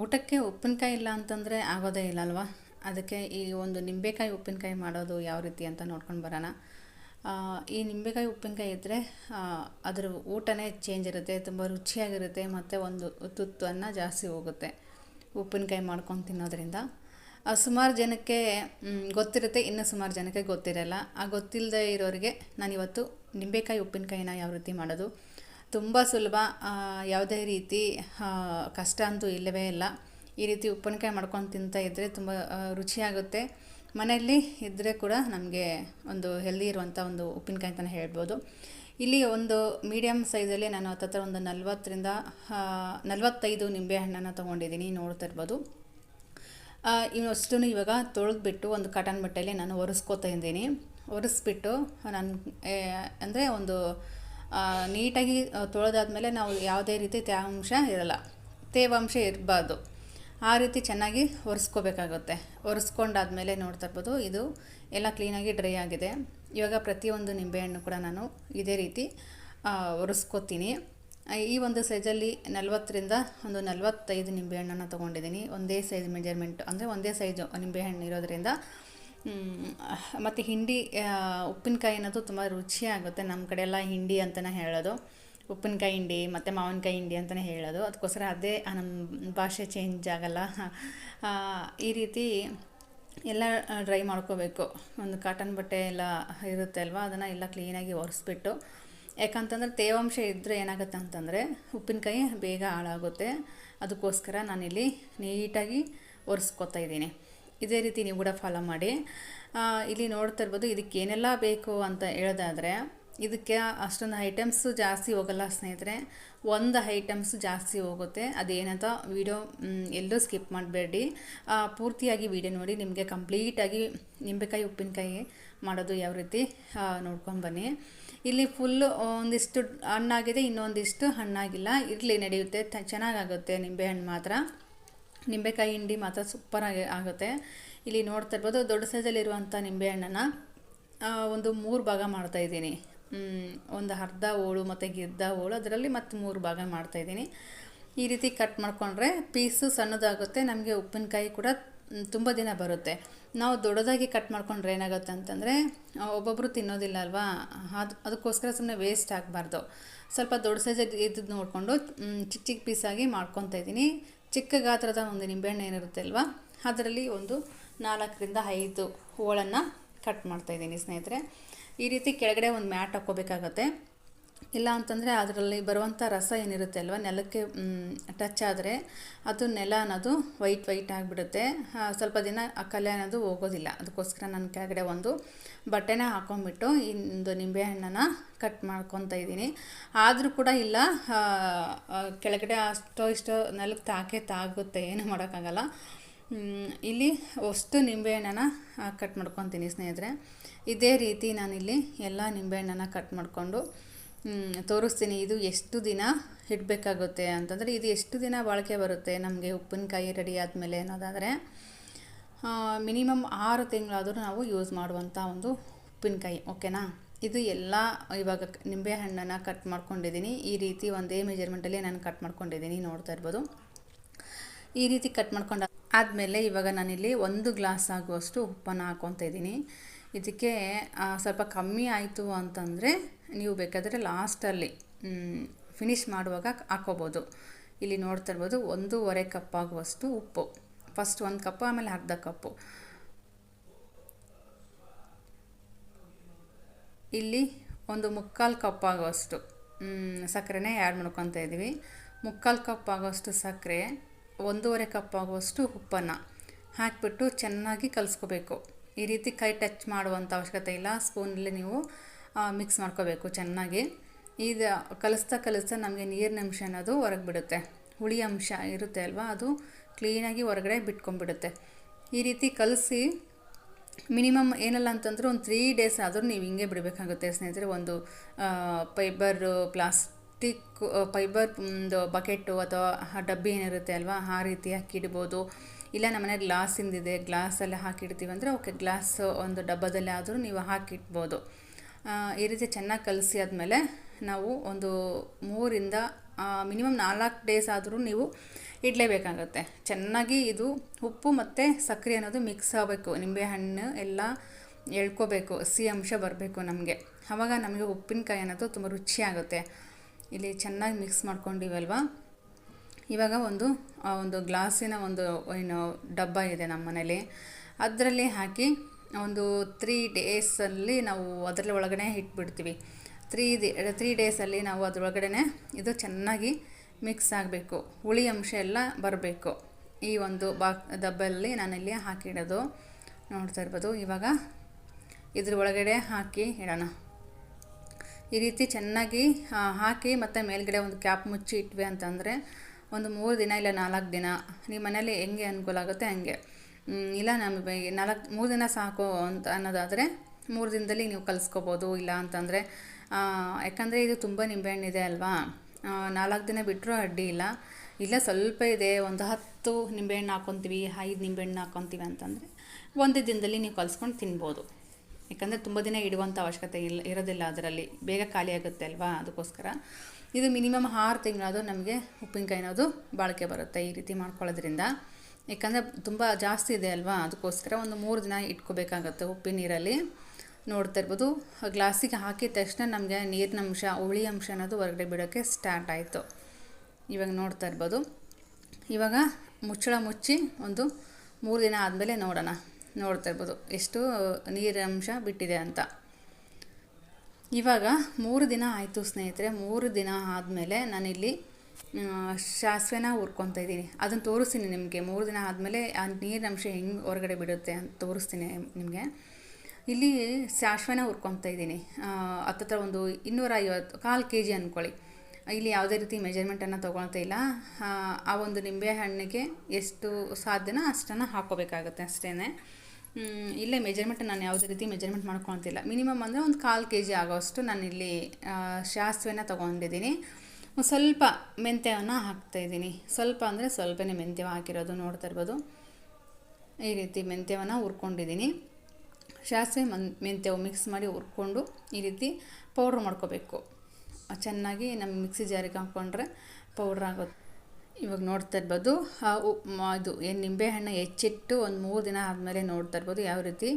ಊಟಕ್ಕೆ ಉಪ್ಪಿನಕಾಯಿ ಇಲ್ಲ ಅಂತಂದರೆ ಆಗೋದೇ ಇಲ್ಲ ಅಲ್ವಾ ಅದಕ್ಕೆ ಈ ಒಂದು ನಿಂಬೆಕಾಯಿ ಉಪ್ಪಿನಕಾಯಿ ಮಾಡೋದು ಯಾವ ರೀತಿ ಅಂತ ನೋಡ್ಕೊಂಡು ಬರೋಣ. ಈ ನಿಂಬೆಕಾಯಿ ಉಪ್ಪಿನಕಾಯಿ ಇದ್ದರೆ ಅದರ ಊಟನೇ ಚೇಂಜ್ ಇರುತ್ತೆ, ತುಂಬ ರುಚಿಯಾಗಿರುತ್ತೆ, ಮತ್ತು ಒಂದು ತುತ್ತನ್ನು ಜಾಸ್ತಿ ಹೋಗುತ್ತೆ ಉಪ್ಪಿನಕಾಯಿ ಮಾಡ್ಕೊಂಡು ತಿನ್ನೋದ್ರಿಂದ. ಸುಮಾರು ಜನಕ್ಕೆ ಗೊತ್ತಿರುತ್ತೆ, ಇನ್ನು ಸುಮಾರು ಜನಕ್ಕೆ ಗೊತ್ತಿರಲ್ಲ. ಆ ಗೊತ್ತಿಲ್ಲದೆ ಇರೋರಿಗೆ ನಾನಿವತ್ತು ನಿಂಬೆಕಾಯಿ ಉಪ್ಪಿನಕಾಯಿನ ಯಾವ ರೀತಿ ಮಾಡೋದು. ತುಂಬ ಸುಲಭ ಯಾವುದೇ ರೀತಿ ಕಷ್ಟ ಅಂತೂ ಇಲ್ಲವೇ ಇಲ್ಲ. ಈ ರೀತಿ ಉಪ್ಪಿನಕಾಯಿ ಮಾಡ್ಕೊಂಡು ತಿಂತಾ ಇದ್ದರೆ ತುಂಬ ರುಚಿಯಾಗುತ್ತೆ. ಮನೆಯಲ್ಲಿ ಇದ್ದರೆ ಕೂಡ ನಮಗೆ ಒಂದು ಹೆಲ್ದಿ ಇರುವಂಥ ಒಂದು ಉಪ್ಪಿನಕಾಯಿ ಅಂತಲೇ ಹೇಳ್ಬೋದು. ಇಲ್ಲಿ ಒಂದು ಮೀಡಿಯಮ್ ಸೈಜಲ್ಲಿ ನಾನು ಹತ್ತತ್ರ ಒಂದು ನಲ್ವತ್ತರಿಂದ ನಲವತ್ತೈದು ನಿಂಬೆಹಣ್ಣನ್ನು ತೊಗೊಂಡಿದ್ದೀನಿ, ನೋಡ್ತಾ ಇರ್ಬೋದು. ಇವಷ್ಟು ಇವಾಗ ತೊಳೆದ್ಬಿಟ್ಟು ಒಂದು ಕಾಟನ್ ಬಟ್ಟೆಯಲ್ಲಿ ನಾನು ಒರೆಸ್ಕೋತಾ ಇದ್ದೀನಿ. ಒರೆಸ್ಬಿಟ್ಟು ನಾನು ಅಂದರೆ ಒಂದು ನೀಟಾಗಿ ತೊಳೆದಾದ್ಮೇಲೆ ನಾವು ಯಾವುದೇ ರೀತಿ ತೇವಾಂಶ ಇರಲ್ಲ. ತೇವಾಂಶ ಇರಬಾರ್ದು. ಆ ರೀತಿ ಚೆನ್ನಾಗಿ ಒರೆಸ್ಕೋಬೇಕಾಗುತ್ತೆ. ಒರೆಸ್ಕೊಂಡಾದ್ಮೇಲೆ ನೋಡ್ತಾ ಇರ್ಬೋದು, ಇದು ಎಲ್ಲ ಕ್ಲೀನಾಗಿ ಡ್ರೈ ಆಗಿದೆ. ಇವಾಗ ಪ್ರತಿಯೊಂದು ನಿಂಬೆಹಣ್ಣು ಕೂಡ ನಾನು ಇದೇ ರೀತಿ ಒರೆಸ್ಕೋತೀನಿ. ಈ ಒಂದು ಸೈಜಲ್ಲಿ ನಲ್ವತ್ತರಿಂದ ಒಂದು ನಲ್ವತ್ತೈದು ನಿಂಬೆಹಣ್ಣನ್ನು ತೊಗೊಂಡಿದ್ದೀನಿ. ಒಂದೇ ಸೈಜ್ ಮೆಜರ್ಮೆಂಟ್ ಅಂದರೆ ಒಂದೇ ಸೈಜು ನಿಂಬೆಹಣ್ಣು ಇರೋದ್ರಿಂದ ಮತ್ತು ಹಿಂಡಿ ಉಪ್ಪಿನಕಾಯಿ ಅನ್ನೋದು ತುಂಬ ರುಚಿಯಾಗುತ್ತೆ ನಮ್ಮ ಕಡೆ ಎಲ್ಲ ಹಿಂಡಿ ಅಂತಲೇ ಹೇಳೋದು. ಉಪ್ಪಿನಕಾಯಿ ಹಿಂಡಿ, ಮತ್ತು ಮಾವಿನಕಾಯಿ ಹಿಂಡಿ ಅಂತಲೇ ಹೇಳೋದು. ಅದಕ್ಕೋಸ್ಕರ ಅದೇ ನಮ್ಮ ಭಾಷೆ ಚೇಂಜ್ ಆಗಲ್ಲ. ಈ ರೀತಿ ಎಲ್ಲ ಡ್ರೈ ಮಾಡ್ಕೋಬೇಕು. ಒಂದು ಕಾಟನ್ ಬಟ್ಟೆ ಎಲ್ಲ ಇರುತ್ತೆ ಅಲ್ವಾ, ಅದನ್ನು ಎಲ್ಲ ಕ್ಲೀನಾಗಿ ಒರೆಸ್ಬಿಟ್ಟು. ಯಾಕಂತಂದರೆ ತೇವಾಂಶ ಇದ್ದರೆ ಏನಾಗುತ್ತೆ ಅಂತಂದರೆ ಉಪ್ಪಿನಕಾಯಿ ಬೇಗ ಹಾಳಾಗುತ್ತೆ. ಅದಕ್ಕೋಸ್ಕರ ನಾನಿಲ್ಲಿ ನೀಟಾಗಿ ಒರೆಸ್ಕೊತಾ ಇದ್ದೀನಿ. ಇದೇ ರೀತಿ ನೀವು ಕೂಡ ಫಾಲೋ ಮಾಡಿ. ಇಲ್ಲಿ ನೋಡ್ತಾ ಇರ್ಬೋದು ಇದಕ್ಕೆ ಏನೆಲ್ಲ ಬೇಕು ಅಂತ ಹೇಳೋದಾದರೆ, ಇದಕ್ಕೆ ಅಷ್ಟೊಂದು ಐಟಮ್ಸು ಜಾಸ್ತಿ ಹೋಗಲ್ಲ ಸ್ನೇಹಿತರೆ. ಒಂದು ಐಟಮ್ಸು ಜಾಸ್ತಿ ಹೋಗುತ್ತೆ. ಅದೇನಂತ ವಿಡಿಯೋ ಎಲ್ಲೂ ಸ್ಕಿಪ್ ಮಾಡಬೇಡಿ. ಪೂರ್ತಿಯಾಗಿ ವಿಡಿಯೋ ನೋಡಿ, ನಿಮಗೆ ಕಂಪ್ಲೀಟಾಗಿ ನಿಂಬೆಕಾಯಿ, ಉಪ್ಪಿನಕಾಯಿ ಮಾಡೋದು ಯಾವ ರೀತಿ ನೋಡ್ಕೊಂಡು ಬನ್ನಿ. ಇಲ್ಲಿ ಫುಲ್ಲು ಒಂದಿಷ್ಟು ಹಣ್ಣಾಗಿದೆ, ಇನ್ನೊಂದಿಷ್ಟು ಹಣ್ಣಾಗಿಲ್ಲ. ಇರಲಿ, ನಡೆಯುತ್ತೆ. ಚೆನ್ನಾಗಾಗುತ್ತೆ ನಿಂಬೆಹಣ್ಣು ಮಾತ್ರ. ನಿಂಬೆಕಾಯಿ ಹಿಂಡಿ ಮಾತ್ರ ಸೂಪರಾಗಿ ಆಗುತ್ತೆ. ಇಲ್ಲಿ ನೋಡ್ತಾ ಇರ್ಬೋದು, ದೊಡ್ಡ ಸೈಜಲ್ಲಿರುವಂಥ ನಿಂಬೆಹಣ್ಣನ್ನು ಒಂದು ಮೂರು ಭಾಗ ಮಾಡ್ತಾಯಿದ್ದೀನಿ ಒಂದು ಅರ್ಧ ಹೋಳು ಮತ್ತು ಗಿರ್ದ ಹೋಳು, ಅದರಲ್ಲಿ ಮತ್ತು ಮೂರು ಭಾಗ ಮಾಡ್ತಾಯಿದ್ದೀನಿ ಈ ರೀತಿ ಕಟ್ ಮಾಡಿಕೊಂಡ್ರೆ ಪೀಸು ಸಣ್ಣದಾಗುತ್ತೆ, ನಮಗೆ ಉಪ್ಪಿನಕಾಯಿ ಕೂಡ ತುಂಬ ದಿನ ಬರುತ್ತೆ. ನಾವು ದೊಡ್ಡದಾಗಿ ಕಟ್ ಮಾಡ್ಕೊಂಡ್ರೆ ಏನಾಗುತ್ತೆ ಅಂತಂದರೆ ಒಬ್ಬೊಬ್ಬರು ತಿನ್ನೋದಿಲ್ಲ ಅಲ್ವಾ? ಅದು, ಅದಕ್ಕೋಸ್ಕರ ಸುಮ್ಮನೆ ವೇಸ್ಟ್ ಆಗಬಾರ್ದು. ಸ್ವಲ್ಪ ದೊಡ್ಡ ಸೈಜ್ ಇದ್ದು ನೋಡಿಕೊಂಡು ಚಿಕ್ಕ ಚಿಕ್ಕ ಪೀಸಾಗಿ ಮಾಡ್ಕೊತಾ ಇದ್ದೀನಿ. ಚಿಕ್ಕ ಗಾತ್ರದ ಒಂದು ನಿಂಬೆಹಣ್ಣು ಏನಿರುತ್ತೆ ಅಲ್ವಾ? ಅದರಲ್ಲಿ ಒಂದು ನಾಲ್ಕರಿಂದ ಐದು ಹೋಳನ್ನು ಕಟ್ ಮಾಡ್ತಾಯಿದ್ದೀನಿ ಸ್ನೇಹಿತರೆ. ಈ ರೀತಿ ಕೆಳಗಡೆ ಒಂದು ಮ್ಯಾಟ್ ಹಾಕ್ಕೋಬೇಕಾಗತ್ತೆ. ಇಲ್ಲ ಅಂತಂದರೆ ಅದರಲ್ಲಿ ಬರುವಂಥ ರಸ ಏನಿರುತ್ತೆ ಅಲ್ವ, ನೆಲಕ್ಕೆ ಟಚ್ ಆದರೆ ಅದು ನೆಲ ಅನ್ನೋದು ವೈಟ್ ವೈಟ್ ಆಗಿಬಿಡುತ್ತೆ. ಸ್ವಲ್ಪ ದಿನ ಆ ಕಲೆ ಅನ್ನೋದು ಹೋಗೋದಿಲ್ಲ. ಅದಕ್ಕೋಸ್ಕರ ನಾನು ಕೆಳಗಡೆ ಒಂದು ಬಟ್ಟೆನ ಹಾಕೊಂಡ್ಬಿಟ್ಟು ಇಂದು ನಿಂಬೆಹಣ್ಣನ್ನು ಕಟ್ ಮಾಡ್ಕೊತಾ ಇದ್ದೀನಿ. ಆದರೂ ಕೂಡ ಇಲ್ಲ ಕೆಳಗಡೆ ಅಷ್ಟೋ ಇಷ್ಟೋ ನೆಲಕ್ಕೆ ತಾಕೆ ತಾಗುತ್ತೆ, ಏನು ಮಾಡೋಕ್ಕಾಗಲ್ಲ. ಇಲ್ಲಿ ಅಷ್ಟು ನಿಂಬೆಹಣ್ಣನ್ನು ಕಟ್ ಮಾಡ್ಕೊತೀನಿ ಸ್ನೇಹಿತರೆ. ಇದೇ ರೀತಿ ನಾನಿಲ್ಲಿ ಎಲ್ಲ ನಿಂಬೆಹಣ್ಣನ್ನು ಕಟ್ ಮಾಡಿಕೊಂಡು ತೋರಿಸ್ತೀನಿ. ಇದು ಎಷ್ಟು ದಿನ ಇಡಬೇಕಾಗುತ್ತೆ ಅಂತಂದರೆ ಇದು ಎಷ್ಟು ದಿನ ಬಾಳಿಕೆ ಬರುತ್ತೆ? ನಮಗೆ ಉಪ್ಪಿನಕಾಯಿ ರೆಡಿ ಆದಮೇಲೆ ಅನ್ನೋದಾದರೆ ಮಿನಿಮಮ್ ಆರು ತಿಂಗಳಾದರೂ ನಾವು ಯೂಸ್ ಮಾಡುವಂಥ ಒಂದು ಉಪ್ಪಿನಕಾಯಿ ಓಕೆನಾ ಇದು ಎಲ್ಲ, ಇವಾಗ ನಿಂಬೆಹಣ್ಣನ್ನು ಕಟ್ ಮಾಡ್ಕೊಂಡಿದ್ದೀನಿ. ಈ ರೀತಿ ಒಂದೇ ಮೆಜರ್ಮೆಂಟಲ್ಲಿ ನಾನು ಕಟ್ ಮಾಡ್ಕೊಂಡಿದ್ದೀನಿ, ನೋಡ್ತಾ ಇರ್ಬೋದು. ಈ ರೀತಿ ಕಟ್ ಮಾಡ್ಕೊಂಡು ಆದಮೇಲೆ ಇವಾಗ ನಾನಿಲ್ಲಿ ಒಂದು ಗ್ಲಾಸ್ ಆಗುವಷ್ಟು ಉಪ್ಪನ್ನು ಹಾಕ್ಕೊತಾ ಇದ್ದೀನಿ. ಇದಕ್ಕೆ ಸ್ವಲ್ಪ ಕಮ್ಮಿ ಆಯಿತು ಅಂತಂದರೆ ನೀವು ಬೇಕಾದರೆ ಲಾಸ್ಟಲ್ಲಿ ಫಿನಿಶ್ ಮಾಡುವಾಗ ಹಾಕೋಬೋದು. ಇಲ್ಲಿ ನೋಡ್ತಾ ಇರ್ಬೋದು ಒಂದೂವರೆ ಕಪ್ ಆಗುವಷ್ಟು ಉಪ್ಪು. ಫಸ್ಟ್ ಒಂದು ಕಪ್ಪು ಆಮೇಲೆ ಅರ್ಧ ಕಪ್ಪು ಇಲ್ಲಿ ಒಂದು ಮುಕ್ಕಾಲು ಕಪ್ ಆಗುವಷ್ಟು ಮ್, ಸಕ್ಕರೆನೇ ಆ್ಯಡ್ ಮಾಡ್ಕೊತಾ ಇದ್ದೀವಿ ಮುಕ್ಕಾಲು ಕಪ್ ಆಗುವಷ್ಟು ಸಕ್ಕರೆ ಒಂದೂವರೆ ಕಪ್ ಆಗುವಷ್ಟು ಉಪ್ಪನ್ನು ಹಾಕಿಬಿಟ್ಟು ಚೆನ್ನಾಗಿ ಕಲಿಸ್ಕೋಬೇಕು. ಈ ರೀತಿ ಕೈ ಟಚ್ ಮಾಡುವಂಥ ಅವಶ್ಯಕತೆ ಇಲ್ಲ. ಸ್ಪೂನಲ್ಲಿ ನೀವು ಮಿಕ್ಸ್ ಮಾಡ್ಕೋಬೇಕು ಚೆನ್ನಾಗಿ. ಇದು ಕಲಿಸ್ತಾ ಕಲಿಸ್ತಾ ನಮಗೆ ನೀರಿನ ಅಂಶ ಅನ್ನೋದು ಹೊರಗೆ ಬಿಡುತ್ತೆ. ಹುಳಿ ಅಂಶ ಇರುತ್ತೆ ಅಲ್ವಾ? ಅದು ಕ್ಲೀನಾಗಿ ಹೊರಗಡೆ ಬಿಟ್ಕೊಂಡ್ಬಿಡುತ್ತೆ. ಈ ರೀತಿ ಕಲಸಿ ಮಿನಿಮಮ್ ಏನಲ್ಲ ಅಂತಂದ್ರೆ ಒಂದು ತ್ರೀ ಡೇಸ್ ಆದರೂ ನೀವು ಹಿಂಗೆ ಬಿಡಬೇಕಾಗುತ್ತೆ ಸ್ನೇಹಿತರೆ. ಒಂದು ಪೈಬರ್ ಪ್ಲಾಸ್ಟಿಕ್ ಫೈಬರ್ ಒಂದು ಬಕೆಟು ಅಥವಾ ಡಬ್ಬಿ ಏನಿರುತ್ತೆ ಅಲ್ವಾ? ಆ ರೀತಿ ಹಾಕಿಡ್ಬೋದು ಇಲ್ಲ ನಮ್ಮ ಮನೆ ಗ್ಲಾಸಿಂದಿದೆ ಗ್ಲಾಸಲ್ಲಿ ಹಾಕಿಡ್ತೀವಿ ಅಂದರೆ ಓಕೆ ಗ್ಲಾಸ್ ಒಂದು ಡಬ್ಬದಲ್ಲಿ ಆದರೂ ನೀವು ಹಾಕಿಡ್ಬೋದು ಈ ರೀತಿ ಚೆನ್ನಾಗಿ ಕಲಸಿ ಆದಮೇಲೆ ನಾವು ಒಂದು ಮೂರಿಂದ ಮಿನಿಮಮ್ ನಾಲ್ಕು ಡೇಸ್ ಆದರೂ ನೀವು ಇಡಲೇಬೇಕಾಗತ್ತೆ. ಚೆನ್ನಾಗಿ ಇದು ಉಪ್ಪು ಮತ್ತು ಸಕ್ಕರೆ ಅನ್ನೋದು ಮಿಕ್ಸ್ ಆಗಬೇಕು. ನಿಂಬೆಹಣ್ಣು ಎಲ್ಲ ಎಳ್ಕೋಬೇಕು. ಸಿಹಿ ಅಂಶ ಬರಬೇಕು ನಮಗೆ. ಆವಾಗ ನಮಗೆ ಉಪ್ಪಿನಕಾಯಿ ಅನ್ನೋದು ತುಂಬ ರುಚಿಯಾಗುತ್ತೆ ಇಲ್ಲಿ ಚೆನ್ನಾಗಿ ಮಿಕ್ಸ್ ಮಾಡ್ಕೊಂಡಿವಲ್ವ? ಇವಾಗ ಒಂದು ಒಂದು ಗ್ಲಾಸಿನ ಒಂದು, ಏನು, ಡಬ್ಬ ಇದೆ ನಮ್ಮ ಮನೇಲಿ ಅದರಲ್ಲಿ ಹಾಕಿ ಒಂದು ತ್ರೀ ಡೇಸಲ್ಲಿ ನಾವು ಅದರ ಒಳಗಡೆ ಇಟ್ಬಿಡ್ತೀವಿ. ತ್ರೀ ದಿ ತ್ರೀ ಡೇಸಲ್ಲಿ ನಾವು ಅದರೊಳಗಡೆ ಇದು ಚೆನ್ನಾಗಿ ಮಿಕ್ಸ್ ಆಗಬೇಕು. ಹುಳಿ ಅಂಶ ಎಲ್ಲ ಬರಬೇಕು. ಈ ಒಂದು ಬಾ ದಬ್ಬಲ್ಲಿ ನಾನಿಲ್ಲಿ ಹಾಕಿಡೋದು. ನೋಡ್ತಾ ಇರ್ಬೋದು, ಇವಾಗ ಇದ್ರ ಒಳಗಡೆ ಹಾಕಿ ಇಡೋಣ. ಈ ರೀತಿ ಚೆನ್ನಾಗಿ ಹಾಕಿ ಮತ್ತು ಮೇಲ್ಗಡೆ ಒಂದು ಕ್ಯಾಪ್ ಮುಚ್ಚಿ ಇಟ್ವಿ ಅಂತಂದರೆ ಒಂದು ಮೂರು ದಿನ ಇಲ್ಲ ನಾಲ್ಕು ದಿನ ನಿಮ್ಮ ಮನೇಲಿ ಹೆಂಗೆ ಅನುಕೂಲ ಆಗುತ್ತೆ ಹಂಗೆ. ಇಲ್ಲ ನಮಗೆ ನಾಲ್ಕು, ಮೂರು ದಿನ ಸಾಕು ಅಂತ ಅನ್ನೋದಾದರೆ ಮೂರು ದಿನದಲ್ಲಿ ನೀವು ಕಲಿಸ್ಕೋಬೋದು, ಇಲ್ಲ ಅಂತಂದರೆ ಯಾಕಂದರೆ ಇದು ತುಂಬ ನಿಂಬೆಹಣ್ಣಿದೆ ಅಲ್ವಾ? ನಾಲ್ಕು ದಿನ ಬಿಟ್ಟರೂ ಅಡ್ಡಿ ಇಲ್ಲ. ಇಲ್ಲ, ಸ್ವಲ್ಪ ಇದೆ, ಒಂದು ಹತ್ತು ನಿಂಬೆಹಣ್ಣು ಹಾಕ್ಕೊತೀವಿ ಐದು ನಿಂಬೆಹಣ್ಣು ಹಾಕ್ಕೊತೀವಿ ಅಂತಂದರೆ ಒಂದೇ ದಿನದಲ್ಲಿ ನೀವು ಕಲಿಸ್ಕೊಂಡು ತಿನ್ಬೋದು. ಯಾಕಂದರೆ ತುಂಬ ದಿನ ಇಡುವಂಥ ಅವಶ್ಯಕತೆ ಇಲ್ಲ, ಇರೋದಿಲ್ಲ ಅದರಲ್ಲಿ. ಬೇಗ ಖಾಲಿ ಆಗುತ್ತೆ ಅಲ್ವಾ ಅದಕ್ಕೋಸ್ಕರ. ಇದು ಮಿನಿಮಮ್ ಆರು ತಿಂಗಳಾದರೂ ನಮಗೆ ಉಪ್ಪಿನಕಾಯಿ ಅನ್ನೋದು ಬಾಳಿಕೆ ಬರುತ್ತೆ ಈ ರೀತಿ ಮಾಡ್ಕೊಳ್ಳೋದ್ರಿಂದ. ಯಾಕಂದರೆ ತುಂಬ ಜಾಸ್ತಿ ಇದೆ ಅಲ್ವಾ? ಅದಕ್ಕೋಸ್ಕರ ಒಂದು ಮೂರು ದಿನ ಇಟ್ಕೋಬೇಕಾಗತ್ತೆ ಉಪ್ಪಿನ ನೀರಲ್ಲಿ. ನೋಡ್ತಾ ಇರ್ಬೋದು. ಗ್ಲಾಸಿಗೆ ಹಾಕಿದ ತಕ್ಷಣ ನಮಗೆ ನೀರಿನ ಅಂಶ, ಹುಳಿ ಅಂಶ ಅನ್ನೋದು ಹೊರಗಡೆ ಬಿಡೋಕ್ಕೆ ಸ್ಟಾರ್ಟ್ ಆಯಿತು. ಇವಾಗ ನೋಡ್ತಾ ಇರ್ಬೋದು. ಇವಾಗ ಮುಚ್ಚಳ ಮುಚ್ಚಿ ಒಂದು ಮೂರು ದಿನ ಆದಮೇಲೆ ನೋಡೋಣ. ನೋಡ್ತಾ ಇರ್ಬೋದು. ಎಷ್ಟು ನೀರಂಶ ಬಿಟ್ಟಿದೆ ಅಂತ. ಇವಾಗ ಮೂರು ದಿನ ಆಯಿತು ಸ್ನೇಹಿತರೆ. ಮೂರು ದಿನ ಆದಮೇಲೆ ನಾನಿಲ್ಲಿ ಸಾಸಿವೆನ ಹುರ್ಕೊತಾ ಇದ್ದೀನಿ. ಅದನ್ನು ತೋರಿಸ್ತೀನಿ ನಿಮಗೆ. ಮೂರು ದಿನ ಆದಮೇಲೆ ಆ ನೀರಿನಂಶ ಹೆಂಗೆ ಹೊರಗಡೆ ಬಿಡುತ್ತೆ ಅಂತ ತೋರಿಸ್ತೀನಿ ನಿಮಗೆ. ಇಲ್ಲಿ ಸಾಸಿವೆನ ಹುರ್ಕೊತಾ ಇದ್ದೀನಿ. ಹತ್ತತ್ರ ಒಂದು ಇನ್ನೂರ ಐವತ್ತು ಕಾಲು ಕೆ ಜಿ ಅಂದ್ಕೊಳ್ಳಿ ಇಲ್ಲಿ ಯಾವುದೇ ರೀತಿ ಮೆಜರ್ಮೆಂಟನ್ನು ತೊಗೊಳ್ತಾ ಇಲ್ಲ. ಆ ಒಂದು ನಿಂಬೆ ಹಣ್ಣಿಗೆ ಎಷ್ಟು ಸಾಧ್ಯನೋ ಅಷ್ಟನ್ನು ಹಾಕೋಬೇಕಾಗುತ್ತೆ ಅಷ್ಟೇ ಇಲ್ಲೇ ಮೆಜರ್ಮೆಂಟ್ ನಾನು ಯಾವುದೇ ರೀತಿ ಮೆಜರ್ಮೆಂಟ್ ಮಾಡ್ಕೊಳ್ತಿಲ್ಲ. ಮಿನಿಮಮ್ ಅಂದರೆ ಒಂದು ಕಾಲು ಕೆ ಜಿ ಆಗೋಷ್ಟು ನಾನು ಇಲ್ಲಿ ಸಾಸಿವೆನ ತೊಗೊಂಡಿದ್ದೀನಿ. ಸ್ವಲ್ಪ ಮೆಂತ್ಯವನ್ನು ಹಾಕ್ತಾಯಿದ್ದೀನಿ ಸ್ವಲ್ಪ ಅಂದರೆ ಸ್ವಲ್ಪನೇ ಮೆಂತ್ಯ ಹಾಕಿರೋದು ನೋಡ್ತಾ ಇರ್ಬೋದು. ಈ ರೀತಿ ಮೆಂತ್ಯವನ್ನು ಹುರ್ಕೊಂಡಿದ್ದೀನಿ. ಸಾಸಿವೆ ಮನ್, ಮೆಂತ್ಯವು ಮಿಕ್ಸ್ ಮಾಡಿ ಹುರ್ಕೊಂಡು ಈ ರೀತಿ ಪೌಡ್ರ್ ಮಾಡ್ಕೋಬೇಕು. ಚೆನ್ನಾಗಿ ನಮ್ಮ ಮಿಕ್ಸಿ ಜಾರಿಗೆ ಹಾಕ್ಕೊಂಡ್ರೆ ಪೌಡ್ರ್ ಆಗುತ್ತೆ. ಇವಾಗ ನೋಡ್ತಾ ಇರ್ಬೋದು ಅದು ಏನು ನಿಂಬೆಹಣ್ಣು ಹೆಚ್ಚಿಟ್ಟು ಒಂದು ಮೂರು ದಿನ ಆದಮೇಲೆ ನೋಡ್ತಾ ಇರ್ಬೋದು ಯಾವ ರೀತಿ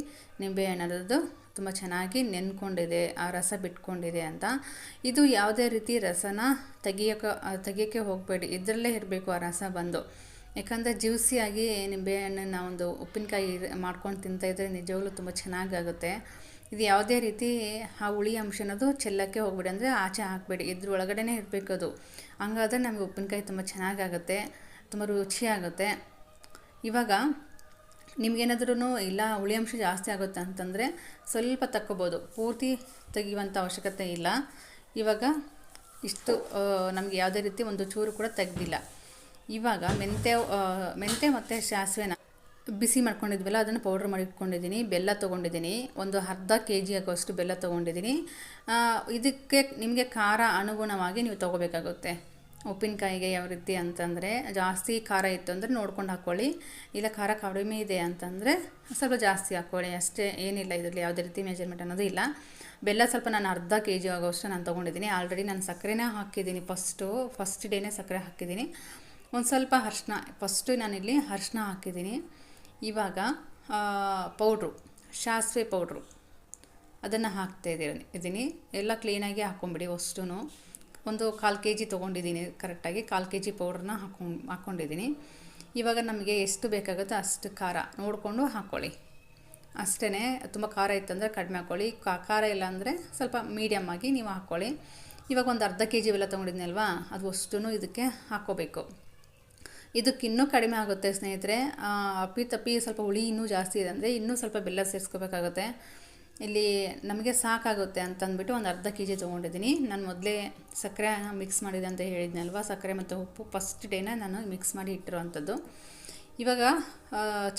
ನಿಂಬೆಹಣ್ಣದು ತುಂಬ ಚೆನ್ನಾಗಿ ನೆನ್ಕೊಂಡಿದೆ, ಆ ರಸ ಬಿಟ್ಕೊಂಡಿದೆ ಅಂತ. ಇದು ಯಾವುದೇ ರೀತಿ ರಸನ ತೆಗಿಯೋಕೆ, ತೆಗಿಯೋಕ್ಕೆ ಹೋಗಬೇಡಿ. ಇದರಲ್ಲೇ ಇರಬೇಕು ಆ ರಸ ಬಂದು. ಯಾಕಂದರೆ ಜ್ಯೂಸಿಯಾಗಿ ನಿಂಬೆಹಣ್ಣನ್ನು ಒಂದು ಉಪ್ಪಿನಕಾಯಿ ಮಾಡ್ಕೊಂಡು ತಿಂತಾಯಿದ್ರೆ ನಿಜವಾಗ್ಲೂ ತುಂಬ ಚೆನ್ನಾಗಾಗುತ್ತೆ. ಇದು ಯಾವುದೇ ರೀತಿ ಆ ಹುಳಿ ಅಂಶ ಅನ್ನೋದು ಚೆಲ್ಲಕ್ಕೆ ಹೋಗ್ಬೇಡಿ. ಅಂದರೆ ಆಚೆ ಹಾಕಬೇಡಿ. ಇದ್ರ ಒಳಗಡೆ ಇರಬೇಕು ಅದು. ಹಂಗಾದ್ರೆ ನಮಗೆ ಉಪ್ಪಿನಕಾಯಿ ತುಂಬ ಚೆನ್ನಾಗಾಗುತ್ತೆ. ತುಂಬ ರುಚಿಯಾಗುತ್ತೆ. ಇವಾಗ ನಿಮಗೇನಾದ್ರೂ ಇಲ್ಲ, ಹುಳಿ ಜಾಸ್ತಿ ಆಗುತ್ತೆ ಅಂತಂದರೆ ಸ್ವಲ್ಪ ತಕ್ಕೋಬೋದು. ಪೂರ್ತಿ ತೆಗೆಯುವಂಥ ಅವಶ್ಯಕತೆ ಇಲ್ಲ. ಇವಾಗ ಇಷ್ಟು ನಮಗೆ ಯಾವುದೇ ರೀತಿ ಒಂದು ಚೂರು ಕೂಡ ತೆಗ್ದಿಲ್ಲ. ಇವಾಗ ಮೆಂತ್ಯ ಮೆಂತ್ಯ ಮತ್ತು ಸಾಸಿವೆನ ಬಿಸಿ ಮಾಡ್ಕೊಂಡಿದ್ವಲ್ಲ, ಅದನ್ನು ಪೌಡ್ರ್ ಮಾಡಿ ಇಟ್ಕೊಂಡಿದ್ದೀನಿ. ಬೆಲ್ಲ ತೊಗೊಂಡಿದ್ದೀನಿ. ಒಂದು ಅರ್ಧ ಕೆ ಜಿ ಆಗುವಷ್ಟು ಬೆಲ್ಲ ತೊಗೊಂಡಿದ್ದೀನಿ. ಇದಕ್ಕೆ ನಿಮಗೆ ಖಾರ ಅನುಗುಣವಾಗಿ ನೀವು ತೊಗೋಬೇಕಾಗುತ್ತೆ. ಉಪ್ಪಿನಕಾಯಿಗೆ ಯಾವ ರೀತಿ ಅಂತಂದರೆ ಜಾಸ್ತಿ ಖಾರ ಇತ್ತು ಅಂದರೆ ನೋಡ್ಕೊಂಡು ಹಾಕ್ಕೊಳ್ಳಿ ಇಲ್ಲ ಖಾರ ಕಡಿಮೆ ಇದೆ ಅಂತಂದರೆ ಸ್ವಲ್ಪ ಜಾಸ್ತಿ ಹಾಕ್ಕೊಳ್ಳಿ ಅಷ್ಟೇ ಏನಿಲ್ಲ ಇದರಲ್ಲಿ ಯಾವುದೇ ರೀತಿ ಮೆಜರ್ಮೆಂಟ್ ಅನ್ನೋದು ಇಲ್ಲ. ಬೆಲ್ಲ ಸ್ವಲ್ಪ ನಾನು ಅರ್ಧ ಕೆ ಜಿ ಆಗೋಷ್ಟು ನಾನು ತೊಗೊಂಡಿದ್ದೀನಿ. ಆಲ್ರೆಡಿ ನಾನು ಸಕ್ಕರೆನೇ ಹಾಕಿದ್ದೀನಿ. ಫಸ್ಟು ಫಸ್ಟ್ ಡೇನೇ ಸಕ್ಕರೆ ಹಾಕಿದ್ದೀನಿ. ಒಂದು ಸ್ವಲ್ಪ ಅರ್ಶಿನ ಫಸ್ಟು ನಾನಿಲ್ಲಿ ಅರ್ಶಿನ ಹಾಕಿದ್ದೀನಿ. ಇವಾಗ ಪೌಡ್ರು ಸಾಸಿವೆ ಪೌಡ್ರು ಅದನ್ನು ಹಾಕ್ತಾ ಇದ್ದೀನಿ. ಇದ್ದೀನಿ ಎಲ್ಲ ಕ್ಲೀನಾಗಿ ಹಾಕ್ಕೊಂಬಿಡಿ ಅಷ್ಟು ಒಂದು ಕಾಲು ಕೆ ಜಿ ತೊಗೊಂಡಿದ್ದೀನಿ ಕರೆಕ್ಟಾಗಿ, ಕಾಲು ಕೆ ಜಿ ಪೌಡ್ರನ್ನ ಹಾಕೊಂಡು ಹಾಕ್ಕೊಂಡಿದ್ದೀನಿ ಇವಾಗ ನಮಗೆ ಎಷ್ಟು ಬೇಕಾಗುತ್ತೋ ಅಷ್ಟು ಖಾರ ನೋಡಿಕೊಂಡು ಹಾಕ್ಕೊಳ್ಳಿ ಅಷ್ಟೇ ತುಂಬ ಖಾರ ಇತ್ತಂದರೆ ಕಡಿಮೆ ಹಾಕ್ಕೊಳ್ಳಿ ಖಾರ ಇಲ್ಲ ಅಂದರೆ ಸ್ವಲ್ಪ ಮೀಡಿಯಮ್ ಆಗಿ ನೀವು ಹಾಕ್ಕೊಳ್ಳಿ ಇವಾಗ ಒಂದು ಅರ್ಧ ಕೆ ಜಿ ಬೆಲ್ಲ ತೊಗೊಂಡಿದ್ನಲ್ವಾ ಅದು ಅಷ್ಟು ಇದಕ್ಕೆ ಹಾಕ್ಕೋಬೇಕು ಇದಕ್ಕಿನ್ನೂ ಕಡಿಮೆ ಆಗುತ್ತೆ ಸ್ನೇಹಿತರೆ. ಅಪ್ಪಿ ತಪ್ಪಿ ಸ್ವಲ್ಪ ಹುಳಿ ಇನ್ನೂ ಜಾಸ್ತಿ ಇದೆ ಅಂದರೆ ಇನ್ನೂ ಸ್ವಲ್ಪ ಬೆಲ್ಲ ಸೇರಿಸ್ಕೋಬೇಕಾಗುತ್ತೆ. ಇಲ್ಲಿ ನಮಗೆ ಸಾಕಾಗುತ್ತೆ ಅಂತಂದ್ಬಿಟ್ಟು ಒಂದು ಅರ್ಧ ಕೆ ಜಿ ತೊಗೊಂಡಿದ್ದೀನಿ. ನಾನು ಮೊದಲೇ ಸಕ್ಕರೆ ಮಿಕ್ಸ್ ಮಾಡಿದೆ ಅಂತ ಹೇಳಿದ್ನಲ್ವ? ಸಕ್ಕರೆ ಮತ್ತು ಉಪ್ಪು. ಫಸ್ಟ್ ಡೇನ ನಾನು ಮಿಕ್ಸ್ ಮಾಡಿ ಇಟ್ಟಿರುವಂಥದ್ದು. ಇವಾಗ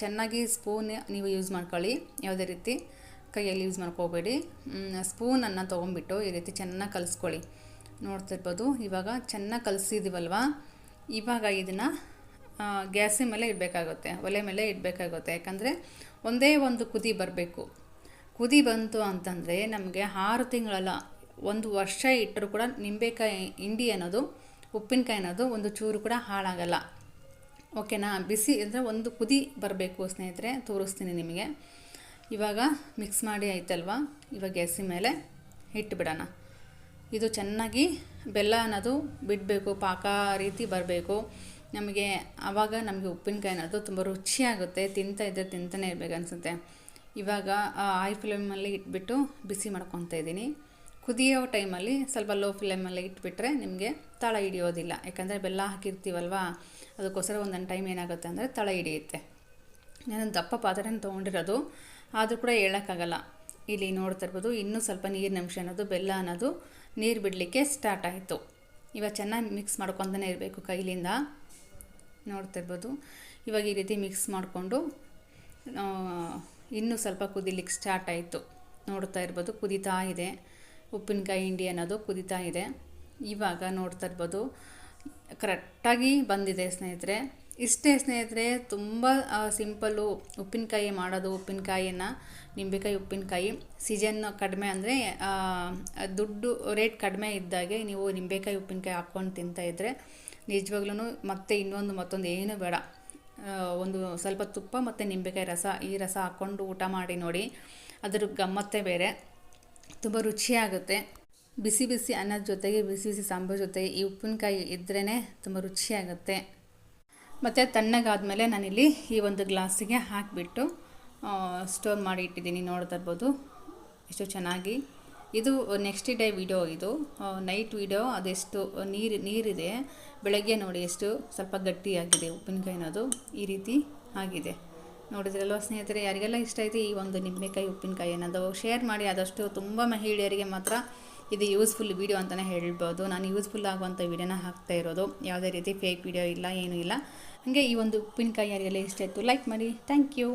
ಚೆನ್ನಾಗಿ ಸ್ಪೂನ್ ನೀವು ಯೂಸ್ ಮಾಡ್ಕೊಳ್ಳಿ. ಯಾವುದೇ ರೀತಿ ಕೈಯಲ್ಲಿ ಯೂಸ್ ಮಾಡ್ಕೋಬೇಡಿ. ಸ್ಪೂನನ್ನು ತೊಗೊಂಬಿಟ್ಟು ಈ ರೀತಿ ಚೆನ್ನಾಗಿ ಕಲಿಸ್ಕೊಳ್ಳಿ. ನೋಡ್ತಿರ್ಬೋದು, ಇವಾಗ ಚೆನ್ನಾಗಿ ಕಲಿಸಿದ್ದೀವಲ್ವ ಇವಾಗ ಇದನ್ನು ಗ್ಯಾಸಿನ ಮೇಲೆ ಇಡಬೇಕಾಗುತ್ತೆ, ಒಲೆ ಮೇಲೆ ಇಡಬೇಕಾಗುತ್ತೆ. ಯಾಕಂದರೆ ಒಂದೇ ಒಂದು ಕುದಿ ಬರಬೇಕು. ಕುದಿ ಬಂತು ಅಂತಂದರೆ ನಮಗೆ ಆರು ತಿಂಗಳಲ್ಲ, ಒಂದು ವರ್ಷ ಇಟ್ಟರೂ ಕೂಡ ನಿಂಬೆಕಾಯಿ, ಹಿಂಡಿ ಅನ್ನೋದು, ಉಪ್ಪಿನಕಾಯಿ ಅನ್ನೋದು ಒಂದು ಚೂರು ಕೂಡ ಹಾಳಾಗಲ್ಲ. ಓಕೆನಾ? ಬಿಸಿ ಅಂದರೆ ಒಂದು ಕುದಿ ಬರಬೇಕು ಸ್ನೇಹಿತರೆ, ತೋರಿಸ್ತೀನಿ ನಿಮಗೆ. ಇವಾಗ ಮಿಕ್ಸ್ ಮಾಡಿ ಆಯ್ತಲ್ವ? ಇವಾಗ ಎಸಿ ಮೇಲೆ ಇಟ್ಬಿಡೋಣ. ಇದು ಚೆನ್ನಾಗಿ ಬೆಲ್ಲ ಅನ್ನೋದು ಬಿಡಬೇಕು, ಪಾಕ ರೀತಿ ಬರಬೇಕು. ನಮಗೆ ಆವಾಗ ನಮಗೆ ಉಪ್ಪಿನಕಾಯಿ ಅನ್ನೋದು ತುಂಬ ರುಚಿಯಾಗುತ್ತೆ, ತಿಂತ ಇದ್ದರೆ ತಿಂತಾನೆ ಇರಬೇಕು ಅನಿಸುತ್ತೆ. ಇವಾಗ ಆಯ್ ಫ್ಲೇಮಲ್ಲಿ ಇಟ್ಬಿಟ್ಟು ಬಿಸಿ ಮಾಡ್ಕೊತಾ ಇದ್ದೀನಿ. ಕುದಿಯೋ ಟೈಮಲ್ಲಿ ಸ್ವಲ್ಪ ಲೋ ಫ್ಲೇಮಲ್ಲಿ ಇಟ್ಬಿಟ್ರೆ ನಿಮಗೆ ತಳ ಹಿಡಿಯೋದಿಲ್ಲ. ಯಾಕಂದರೆ ಬೆಲ್ಲ ಹಾಕಿರ್ತೀವಲ್ವಾ? ಅದಕ್ಕೋಸ್ಕರ ಒಂದೊಂದು ಟೈಮ್ ಏನಾಗುತ್ತೆ ಅಂದರೆ ತಳ ಹಿಡಿಯುತ್ತೆ. ನಾನು ದಪ್ಪ ಪಾತ್ರೆನ ತೊಗೊಂಡಿರೋದು. ಆದರೂ ಕೂಡ ಹೇಳೋಕ್ಕಾಗಲ್ಲ. ಇಲ್ಲಿ ನೋಡ್ತಾ ಇರ್ಬೋದು, ಇನ್ನೂ ಸ್ವಲ್ಪ ನೀರಿನ ಅಂಶ ಅನ್ನೋದು, ಬೆಲ್ಲ ಅನ್ನೋದು ನೀರು ಬಿಡಲಿಕ್ಕೆ ಸ್ಟಾರ್ಟ್ ಆಯಿತು. ಇವಾಗ ಚೆನ್ನಾಗಿ ಮಿಕ್ಸ್ ಮಾಡ್ಕೊತಾನೆ ಇರಬೇಕು ಕೈಲಿಂದ. ನೋಡ್ತಾ ಇರ್ಬೋದು. ಇವಾಗ ಈ ರೀತಿ ಮಿಕ್ಸ್ ಮಾಡಿಕೊಂಡು ಇನ್ನೂ ಸ್ವಲ್ಪ ಕುದಿಲಿಕ್ಕೆ ಸ್ಟಾರ್ಟ್ ಆಯಿತು. ನೋಡ್ತಾ ಇರ್ಬೋದು, ಕುದೀತಾ ಇದೆ. ಉಪ್ಪಿನಕಾಯಿ ಹಿಂಡಿ ಅನ್ನೋದು ಕುದೀತಾ ಇದೆ. ಇವಾಗ ನೋಡ್ತಾ ಇರ್ಬೋದು, ಕರೆಕ್ಟಾಗಿ ಬಂದಿದೆ ಸ್ನೇಹಿತರೆ. ಇಷ್ಟೇ ಸ್ನೇಹಿತರೆ, ತುಂಬ ಸಿಂಪಲ್ಲು ಉಪ್ಪಿನಕಾಯಿ ಮಾಡೋದು, ಉಪ್ಪಿನಕಾಯಿಯನ್ನು, ನಿಂಬೆಕಾಯಿ ಉಪ್ಪಿನಕಾಯಿ ಸೀಸನ್ ಕಡಿಮೆ ಅಂದರೆ ದುಡ್ಡು ರೇಟ್ ಕಡಿಮೆ ಇದ್ದಾಗೆ ನೀವು ನಿಂಬೆಕಾಯಿ ಉಪ್ಪಿನಕಾಯಿ ಹಾಕ್ಕೊಂಡು ತಿಂತಾಯಿದ್ರೆ ನಿಜವಾಗ್ಲೂ ಮತ್ತೆ ಇನ್ನೊಂದು ಮತ್ತೊಂದು ಏನೂ ಬೇಡ. ಒಂದು ಸ್ವಲ್ಪ ತುಪ್ಪ ಮತ್ತು ನಿಂಬೆಕಾಯಿ ರಸ, ಈ ರಸ ಹಾಕ್ಕೊಂಡು ಊಟ ಮಾಡಿ ನೋಡಿ. ಅದರ ಗಮ್ಮತ್ತೇ ಬೇರೆ. ತುಂಬ ರುಚಿಯಾಗುತ್ತೆ. ಬಿಸಿ ಬಿಸಿ ಅನ್ನದ ಜೊತೆಗೆ ಬಿಸಿ ಬಿಸಿ ಸಾಂಬಾರು ಜೊತೆಗೆ ಈ ಉಪ್ಪಿನಕಾಯಿ ಇದ್ರೇ ತುಂಬ ರುಚಿಯಾಗುತ್ತೆ. ಮತ್ತು ತಣ್ಣಗಾದಮೇಲೆ ನಾನಿಲ್ಲಿ ಈ ಒಂದು ಗ್ಲಾಸಿಗೆ ಹಾಕಿಬಿಟ್ಟು ಸ್ಟೋರ್ ಮಾಡಿ ಇಟ್ಟಿದ್ದೀನಿ. ನೋಡ್ತಾ ಇರ್ಬೋದು. ಎಷ್ಟು ಚೆನ್ನಾಗಿ ಇದು ನೆಕ್ಸ್ಟ್ ಡೇ ವಿಡಿಯೋ ಇದು. ನೈಟ್ ವಿಡಿಯೋ ಅದೆಷ್ಟು ನೀರು, ನೀರಿದೆ. ಬೆಳಗ್ಗೆ ನೋಡಿ ಎಷ್ಟು ಸ್ವಲ್ಪ ಗಟ್ಟಿಯಾಗಿದೆ ಉಪ್ಪಿನಕಾಯಿ ಅನ್ನೋದು. ಈ ರೀತಿ ಆಗಿದೆ. ನೋಡಿದ್ರಲ್ವ ಸ್ನೇಹಿತರೆ, ಯಾರಿಗೆಲ್ಲ ಇಷ್ಟ ಐತೆ ಈ ಒಂದು ನಿಂಬೆಕಾಯಿ, ಉಪ್ಪಿನಕಾಯಿ ಅನ್ನೋದು ಶೇರ್ ಮಾಡಿ. ಆದಷ್ಟು ತುಂಬ ಮಹಿಳೆಯರಿಗೆ ಮಾತ್ರ ಇದು ಯೂಸ್ಫುಲ್ ವೀಡಿಯೋ ಅಂತಲೇ ಹೇಳ್ಬೋದು. ನಾನು ಯೂಸ್ಫುಲ್ ಆಗುವಂಥ ವೀಡಿಯೋನ ಹಾಕ್ತಾ ಇರೋದು. ಯಾವುದೇ ರೀತಿ ಫೇಕ್ ವೀಡಿಯೋ ಇಲ್ಲ, ಏನೂ ಇಲ್ಲ. ಹಾಗೆ ಈ ಒಂದು ಉಪ್ಪಿನಕಾಯಿ ಯಾರಿಗೆಲ್ಲ ಇಷ್ಟ ಆಯಿತು ಲೈಕ್ ಮಾಡಿ. Thank you